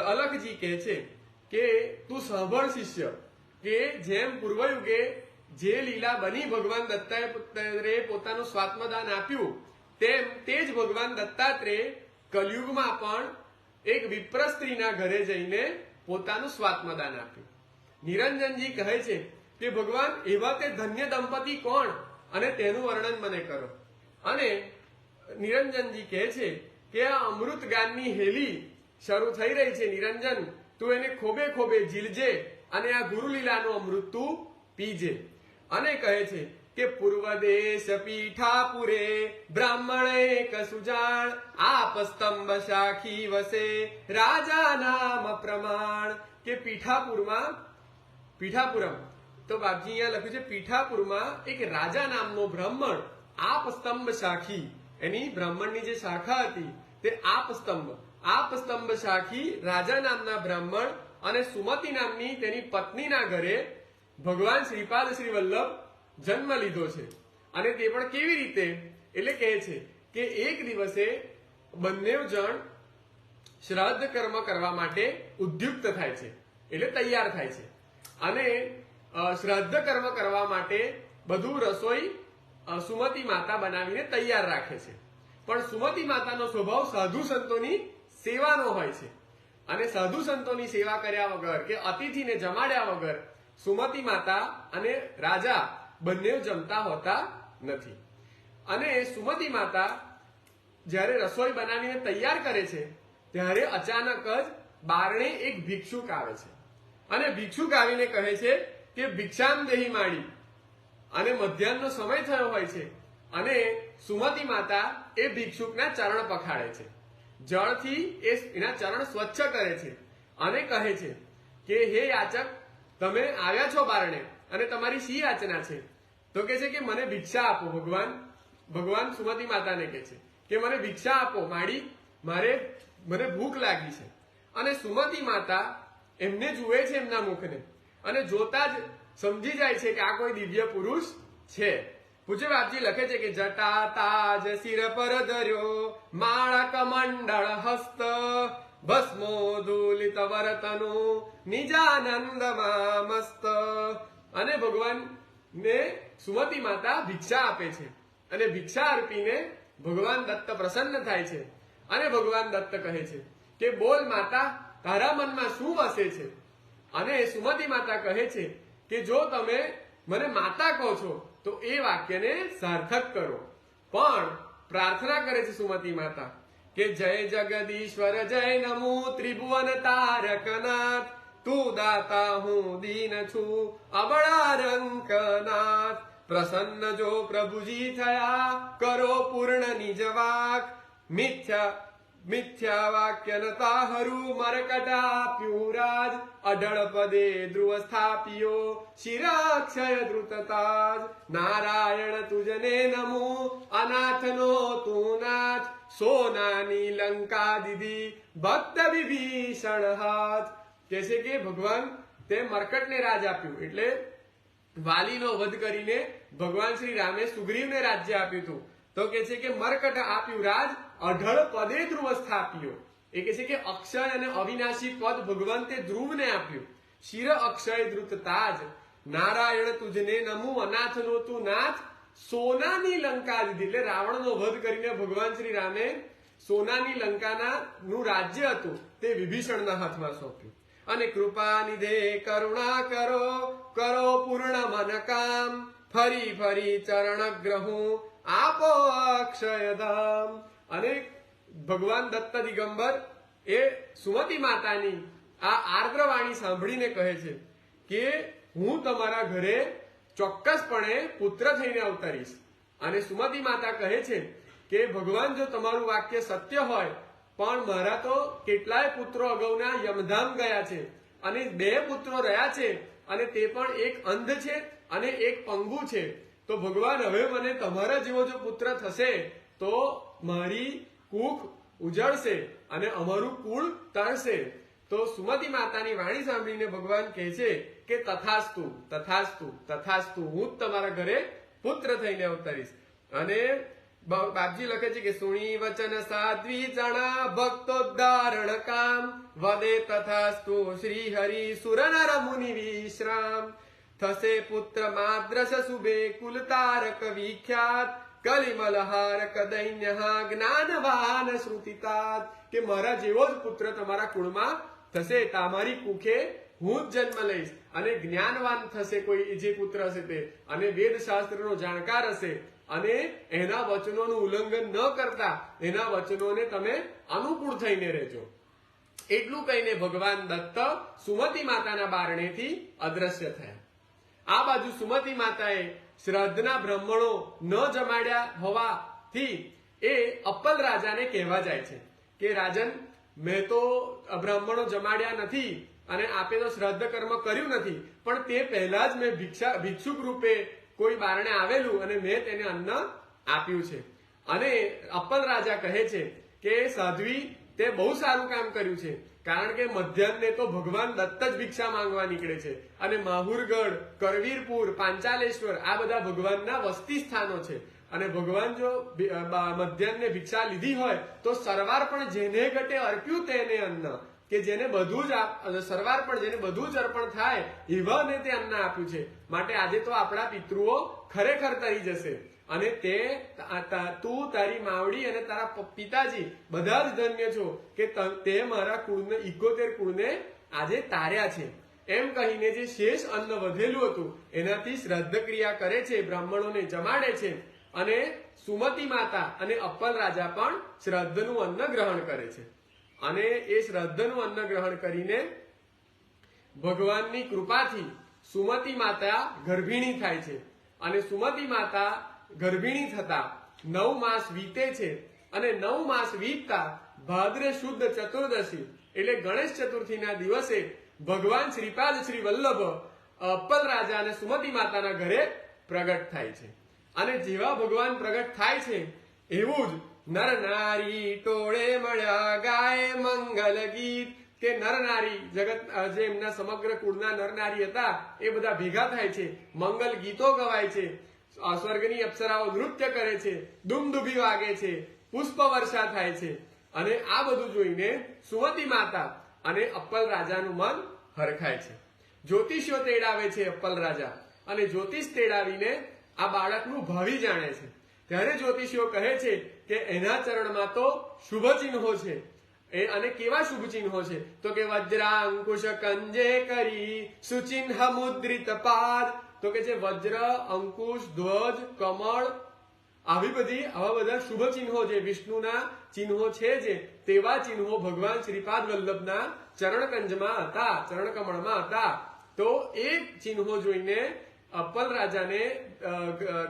અલખજી કહે છે કે તું સાંભળ શિષ્ય, કે જેમ પૂર્વયુગે જે લીલા બની ભગવાન દત્તાત્રેય પોતાનું સ્વાત્મદાન આપ્યું, તેમ તે જ ભગવાન દત્તાત્રેય કલયુગમાં પણ એક વિપ્ર સ્ત્રીના ઘરે જઈને પોતાનું સ્વાત્મદાન આપ્યું. નિરંજનજી કહે છે કે ભગવાન, એવા તે ધન્ય દંપતી કોણ? અને તેનું વર્ણન મને કરો. અને નિરંજનજી કહે છે કે આ અમૃત ગાનની હેલી શરૂ થઈ રહી છે નિરંજન. તું એને ખોબે ખોબે ઝીલજે અને આ ગુરુલીલાનું અમૃત તું પીજે. અને કહે છે કે પૂર્વ દેશ પીઠાપુરે બ્રાહ્મણ એક સુજાણ, આપ સ્તંભ શાખી વસે. રાજા નામ પ્રમાણ કે પીઠાપુરમાં, પીઠાપુરમ. તો બાપજી અહીંયા લખ્યું છે, પીઠાપુરમાં એક રાજા નામનો બ્રાહ્મણ, આપ સ્તંભ શાખી એની બ્રાહ્મણની જે શાખા હતી તે આપ સ્તંભ. આપ સ્તંભ શાખી રાજા નામના બ્રાહ્મણ અને સુમતિ નામની તેની પત્નીના ઘરે ભગવાન શ્રીપાદ શ્રી વલ્લભ જન્મ લીધો છે. અને તે પણ કેવી રીતે? એટલે કહે છે કે એક દિવસે બંને જણ શ્રાદ્ધ કર્મ કરવા માટે ઉદ્યુક્ત થાય છે. એટલે તૈયાર થાય છે. અને શ્રાદ્ધ કર્મ કરવા માટે બધું રસોઈ સુમતી માતા બનાવીને તૈયાર રાખે છે. પણ સુમતી માતાનો સ્વભાવ સાધુ સંતોની સેવાનો હોય છે. અને સાધુ સંતોની સેવા કર્યા વગર કે અતિથિને જમાડ્યા વગર સુમતી માતા અને રાજા બંને જમતા હોતા નથી. અને સુમતી માતા જ્યારે રસોઈ બનાવીને તૈયાર કરે છે, ત્યારે અચાનક જ બારણે એક ભિક્ષુક આવે છે. અને ભિક્ષુક આવીને કહે છે કે, ભિક્ષામ દેહી માણી અને મધ્યાહનનો સમય થયો હોય છે અને સુમતી માતા એ ભિક્ષુકના ચરણ પખાડે છે. જળથી એ એના ચરણ સ્વચ્છ કરે છે. અને કહે છે કે, હે યાચક, તમે આવ્યા છો બારણે અને તમારી શી યાચના છે? તો કે છે કે, મને ભિક્ષા આપો, ભગવાન. ભગવાન સુમતી માતાને કહે છે કે, મને ભિક્ષા આપો, માડી, મારે, મને ભૂખ લાગી છે. અને સુમતી માતા એમને જુએ છે એમના મુખને અને જોતા જ સમજી જાય છે કે આ કોઈ દિવ્ય પુરુષ છે. પૂજ્ય બાપજી લખે છે કે જટા તાજ શિર પર ધર્યો માળા કમંડળ હસ્ત. ભસ્મોદુલિત વરતનો નિજાનંદમાં મસ્ત. અને ભગવાન ને સુમતી માતા ભિક્ષા આપે છે. અને ભિક્ષા અર્પીને ભગવાન દત્ત પ્રસન્ન થાય છે. અને ભગવાન દત્ત કહે છે કે, બોલ માતા, તારા મનમાં શું વસે છે? અને સુમતી માતા કહે છે કે, જો તમે મને માતા કહો છો તો એ વાક્યને સાર્થક કરો. પણ પ્રાર્થના કરે છે સુમતી માતા કે જય જગદીશ્વર, જય નમો ત્રિભુવન તારકનાથ. તું દાતા હું દીન છું, અબળા રંકનાથ પ્રસન્ન જો પ્રભુજી થયા, કરો પૂર્ણ નિજ વાક. મિથ્યા મિથ્યા વાક્ય નતા હરુ મરકટાપ્યું રાજ અઢળ પદે ધ્રુવ સ્થાપ્યો, શિરાક્ષય ધૃતતાજ નારાયણ તુજને નમો, અનાથનો તું નાથ. સોનાની લંકા દીધી ભક્ત વિભીષણ હાથ. કે છે કે ભગવાન, તે મરકટને રાજ આપ્યું. એટલે વાલીનો વધ કરીને ભગવાન શ્રી રામે સુગ્રીવને રાજ્ય આપ્યું હતું. તો કે છે કે મરકટ આપ્યું રાજ અઢળ પદે ધ્રુવ સ્થાપ્યો. એ કે છે કે અક્ષય અને અવિનાશી પદ ભગવંતે ધ્રુવને આપ્યું. શિર અક્ષય ધૃત તાજ, નારાયણ તુજને નમુ, અનાથનો તું નાથ, સોનાની લંકા દીધી. એટલે રાવણનો વધ કરીને ભગવાન શ્રી રામે સોનાની લંકાના નું રાજ્ય હતું, તે વિભીષણના હાથમાં સોંપ્યું. અને કૃપા નિધે, કરુણા કરો કરો પૂર્ણ મન કામ, ફરી ફરી ચરણ ગ્રહું, આપો અક્ષયધામ અને ભગવાન દત્ત દિગંબર એ સુમતી માતાની આ આર્દ્રવાણી સાંભળીને કહે છે કે હું તમારા ઘરે ચોક્કસપણે પુત્ર થઈને અવતરીશ. અને સુમતી માતા કહે છે કે, ભગવાન, જો તમારું વાક્ય સત્ય હોય, પણ મારા તો કેટલાય પુત્રો અગાઉના યમધામ ગયા છે અને બે પુત્રો રહ્યા છે અને તે પણ એક અંધ છે અને એક પંગુ છે. તો ભગવાન, હવે મને તમારા જેવો જો પુત્ર થશે તો મારી કુખ ઉજળશે અને અમારું કુળ તરશે. તો સુમતિ માતાની વાણી સાંભળીને ભગવાન કહે છે કે તથાસ્તુ તથાસ્તુ તથાસ્તુ, હું તમારા ઘરે પુત્ર થઈને અવતરીશ. અને બાપજી લખે છે કે સુણી વચન સાધ્વી જણા ભક્તોદ્ધારણ કામ. વદે તથાસ્તુ શ્રી હરિ સુર નર મુનિ વિશ્રામ. થશે પુત્ર માદ્રસ સુબે કુલ તારક વિખ્યાત. કલિમલહારક દૈન્ય જ્ઞાનવાન શ્રુતિતા કે મારા જેવો જ પુત્ર તમારા કુળમાં થશે તમારી કુખે હું જ જન્મ લઈશ. અને જ્ઞાનવાન થશે કોઈ જે પુત્ર હશે તે. અને વેદ શાસ્ત્રનો જાણકાર હશે. અને એના વચનોનું ઉલ્લંઘન ન કરતા એના વચનોને તમે અનુકૂળ થઈને રહેજો. એટલું કહીને ભગવાન દત્ત સુમતી માતાના બારણેથી અદ્રશ્ય થયા. આ બાજુ સુમતી માતાએ શ્રાદ્ધના બ્રાહ્મણો ન જમાડ્યા હોવાથી એ અપ્પલ રાજાને કહેવા જાય છે કે, રાજન, મેં તો બ્રાહ્મણો જમાડ્યા નથી અને આપે તો શ્રાદ્ધ કર્મ કર્યું નથી, પણ તે પહેલા જ મેં ભિક્ષા ભિક્ષુક રૂપે કોઈ બારણે આવેલું અને મેં તેને અન્ન આપ્યું છે. અને અપ્પલ રાજા કહે છે કે, સાધ્વી તે બહુ સારું કામ કર્યું છે. કારણ કે મધ્યાહને તો ભગવાન દત્ત જ ભિક્ષા માંગવા નીકળે છે. અને માહુરગઢ, કરવીરપુર, પાંચાલેશ્વર આ બધા ભગવાનના વસ્તી સ્થાનો છે. અને ભગવાન જો મધ્યાહને ભિક્ષા લીધી હોય, તો સરવાર પણ જેને ગટે અર્પ્યું તેને અન્ન. કે જેને બધું જ સરવાર પણ જેને બધું જ અર્પણ થાય એવાને તે અન્ન આપ્યું છે. માટે આજે તો આપણા પિતૃઓ ખરેખર તરી જશે. અને તે તા- તારી માવડી અને તારા પિતાજી બધા જ ધન્ય છો કે તે મારા કુળને ઇકોતેર કુળને આજે તાર્યા છે. એમ કહીને જે શેષ અન્ન વધેલું હતું, એનાથી શ્રાદ્ધ ક્રિયા કરે છે, બ્રાહ્મણોને જમાડે છે અને સુમતી માતા અને અપ્પલ રાજા પણ શ્રાદ્ધનું અન્ન ગ્રહણ કરે છે. અને એ શ્રાદ્ધનું અન્ન ગ્રહણ કરીને ભગવાનની કૃપાથી સુમતી માતા ગર્ભિણી થાય છે. અને સુમતી માતા ગર્ભિણી થતા નવ માસ વીતે છે અને નવ માસ વીતતા ભાદ્રે શુદ્ધ ચતુર્દશી એટલે ગણેશ ચતુર્થીના દિવસે ભગવાન શ્રીપાદ શ્રી વલ્લભ અપ્પલ રાજા અને સુમતી માતાના ઘરે પ્રગટ થાય છે. અને જેવા ભગવાન પ્રગટ થાય છે, એવું જ નર નારી ટોળે મળ્યા ગાય મંગલ ગીત. કે નર નારી જગત જે એમના સમગ્ર કુળના નર નારી હતા, એ બધા ભેગા થાય છે, મંગલ ગીતો ગવાય છે. સ્વર્ગની અપ્સરાઓ નૃત્ય કરે છે દુમદુભી વાગે છે પુષ્પ વર્ષા થાય છે. અને આ બધું જોઈને સુમતિ માતા અને અપ્પલ રાજાનું મન હરખાય છે. જ્યોતિષો તેડાવે છે અપ્પલ રાજા અને જ્યોતિષ તેડાવીને આ બાળકનું ભાવિ જાણે છે. ત્યારે જ્યોતિષીઓ કહે છે કે એના ચરણમાં તો શુભ ચિહ્નો છે. એ અને કેવા શુભ ચિહ્નો છે? તો કે વજ્રાંકુશ કંજે કરી સુચિહ્ન મુદ્રિત પાદ તો કે છે, વજ્ર, અંકુશ, ધ્વજ, કમળ, આવી બધી, આવા બધા શુભ ચિહ્નો જે વિષ્ણુના ચિહ્નો છે જે, તેવા ચિહ્નો ભગવાન શ્રીપાદ વલ્લભના ચરણકંજમાં હતા, ચરણકમળમાં હતા. તો એ ચિહ્નો જોઈને અપ્પલ રાજાને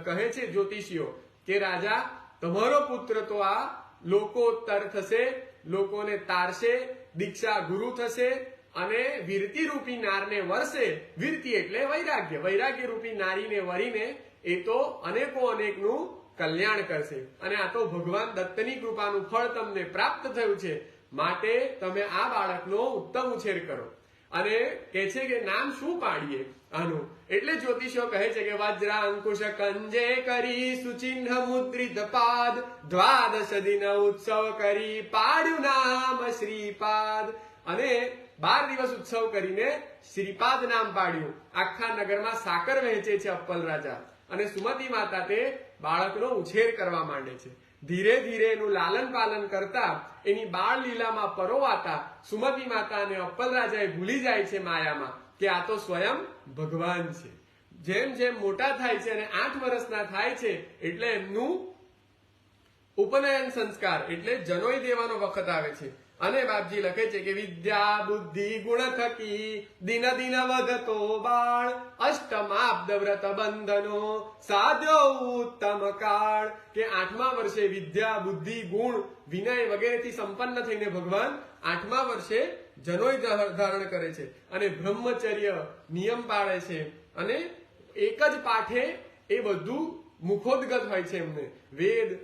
કહે છે જ્યોતિષીઓ કે, રાજા, તમારો પુત્ર તો આ લોકોત્તર થશે, લોકોને તારશે, દીક્ષા ગુરુ થશે અને વીરતી રૂપી નારને વરસે. વીરતી એટલે વૈરાગ્ય. વૈરાગ્ય રૂપી નારીને વરીને એ તો અનેકો અનેકનું કલ્યાણ કરશે. અને આ તો ભગવાન દત્તની કૃપાનું ફળ તમને પ્રાપ્ત થયું છે. માટે તમે આ બાળકનો ઉત્તમ ઉછેર કરો. અને કે છે કે નામ શું પાડીએ? આનું. એટલે જ્યોતિષો કહે છે કે વજ્રા અંકુશ કંજે કરી સુચિહ્ન મુદ્રિત પાદ. દ્વાદશ દિન ઉત્સવ કરી પાડ્યું નામ શ્રીપાદ. અને બાર દિવસ ઉત્સવ કરીને શ્રીપાદ નામ પાડ્યું. આખા નગરમાં સાકર વહેંચે છે અપ્પલ રાજા. અને સુમતી માતા તે બાળકનો ઉછેર કરવા માંડે છે. ધીરે ધીરે એનું લાલન પાલન કરતા એની બાળ લીલામાં પરોવાતા સુમતી માતા અને અપ્પલ રાજા એ ભૂલી જાય છે માયામાં કે આ તો સ્વયં ભગવાન છે. જેમ જેમ મોટા થાય છે અને આઠ વર્ષના થાય છે એટલે એમનું ઉપનયન સંસ્કાર એટલે જનોઈ દેવાનો વખત આવે છે. અને બાપજી લખે છે કે વિદ્યા, બુદ્ધિ, ગુણ થકી દિન દિન વધતો બાળ. અષ્ટમાબ્દ વ્રત બંધનો સાધ્યો ઉત્તમ કાળ. કે આઠમા વર્ષે વિદ્યા, બુદ્ધિ, ગુણ વિનય વગેરેથી સંપન્ન થઈને ભગવાન આઠમા વર્ષે જનોય ધારણ કરે છે અને બ્રહ્મચર્ય નિયમ પાળે છે અને એક જ પાઠે એ બધું મુખોદગત હોય છે એમને. વેદ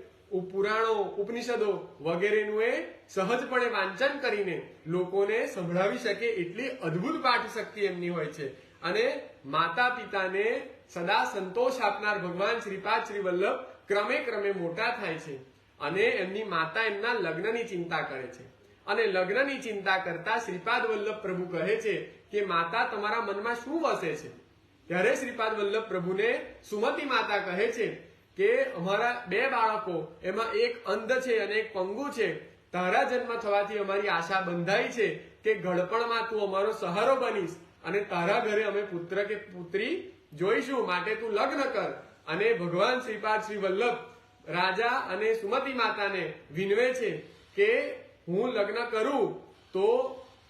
પુરાણો, ઉપનિષદો વગેરેનું એ સહજપણે વાંચન કરીને લોકોને સંભળાવી શકે એટલી અદ્ભુત પાઠ શક્તિ એમની હોય છે. અને માતા પિતાને સદા સંતોષ આપનાર ભગવાન શ્રીપાદ શ્રી વલ્લભ ક્રમે ક્રમે મોટા થાય છે અને એમની માતા એમના લગ્નની ચિંતા કરે છે. અને લગ્નની ચિંતા કરતા શ્રીપાદ વલ્લભ પ્રભુ કહે છે કે, માતા, તમારા મનમાં શું વસે છે? ત્યારે શ્રીપાદ વલ્લભ પ્રભુને સુમતિ માતા કહે છે કે, અમારા બે બાળકો, એમાં એક અંધ છે અને એક પંગુ છે. તારા જન્મ થવાથી અમારી આશા બંધાઈ છે કે ગળપણમાં તું અમારો સહારો બનીશ અને તારા ઘરે અમે પુત્ર કે પુત્રી જોઈશું માટે તું લગ્ન કર અને ભગવાન શ્રીપાદ શ્રી વલ્લભ રાજા અને સુમતી માતાને વિનવે છે કે હું લગ્ન કરું તો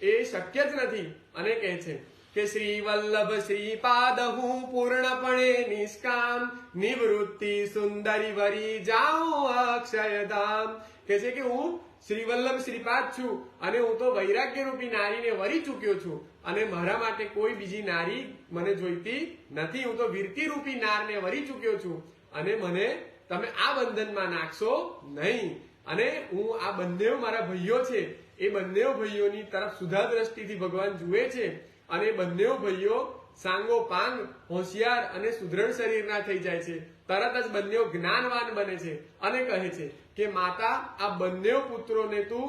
એ શક્ય જ નથી અને કહે છે કે શ્રી વલ્લભ શ્રીપાદ હું પૂર્ણપણે નિષ્કામ, નિવૃત્તિ સુંદરી વરી જાઉં અક્ષયધામ. કે છે કે હું શ્રી વલ્લભ શ્રીપાદ છું અને હું તો વૈરાગ્ય રૂપી નારીને વરી ચૂક્યો છું અને મારા માટે કોઈ બીજી નારી મને જોઈતી નથી. હું તો વીરતી રૂપી નારને વરી ચૂક્યો છું અને મને તમે આ બંધનમાં નાખશો નહીં. અને હું આ બંને મારા ભાઈઓ છે, એ બંને ભાઈઓની તરફ સુધા દ્રષ્ટિથી ભગવાન જુએ છે. અને બંને ભાઈઓ સાંગો, પાંગ, હોશિયાર અને સુદૃઢ શરીરના થઈ જાય છે. તરત જ બંને જ્ઞાનવાન બને છે અને કહે છે કે, માતા, આ બંને પુત્રોને તું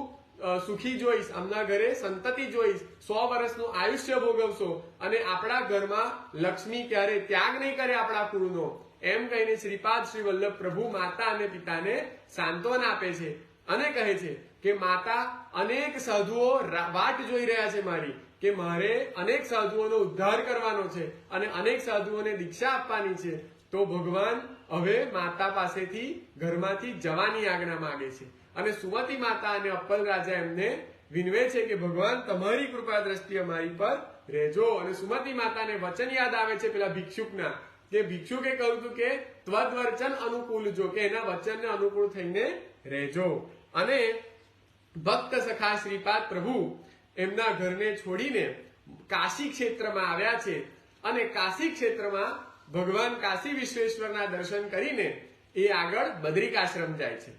સુખી જોઈશ, આમના ઘરે સંતતિ જોઈશ, સો વર્ષનું આયુષ્ય ભોગવશો અને આપણા ઘરમાં લક્ષ્મી ક્યારે ત્યાગ નહીં કરે આપણા કુળનો. એમ કહીને શ્રીપાદ શ્રી વલ્લભ પ્રભુ માતા અને પિતાને સાંત્વન આપે છે અને કહે છે કે, માતા, અનેક સાધુઓ વાટ જોઈ રહ્યા છે મારી. કે મારે અનેક સાધુઓનો ઉદ્ધાર કરવાનો છે અને અનેક સાધુઓને દીક્ષા આપવાની છે, તો ભગવાન હવે માતા પાસેથી ઘરમાંથી જવાની આજ્ઞા માંગે છે. અને સુમતી માતા અને અપ્પલ રાજા એમને વિનવે છે કે, ભગવાન, તમારી કૃપા દ્રષ્ટિ અમારી પર રહેજો. અને સુમતી માતાને વચન યાદ આવે છે પેલા ભિક્ષુકના, કે ભિક્ષુકે કહ્યું હતું કે ત્વદ વચન અનુકૂળ જો, કે એના વચનને અનુકૂળ થઈને રહેજો. અને ભક્ત સખા શ્રીપાદ પ્રભુ એમના ઘરને છોડીને કાશી ક્ષેત્રમાં આવ્યા છે અને કાશી ક્ષેત્રમાં ભગવાન કાશી વિશ્વેશ્વરના દર્શન કરીને એ આગળ બદ્રિકાશ્રમ જાય છે.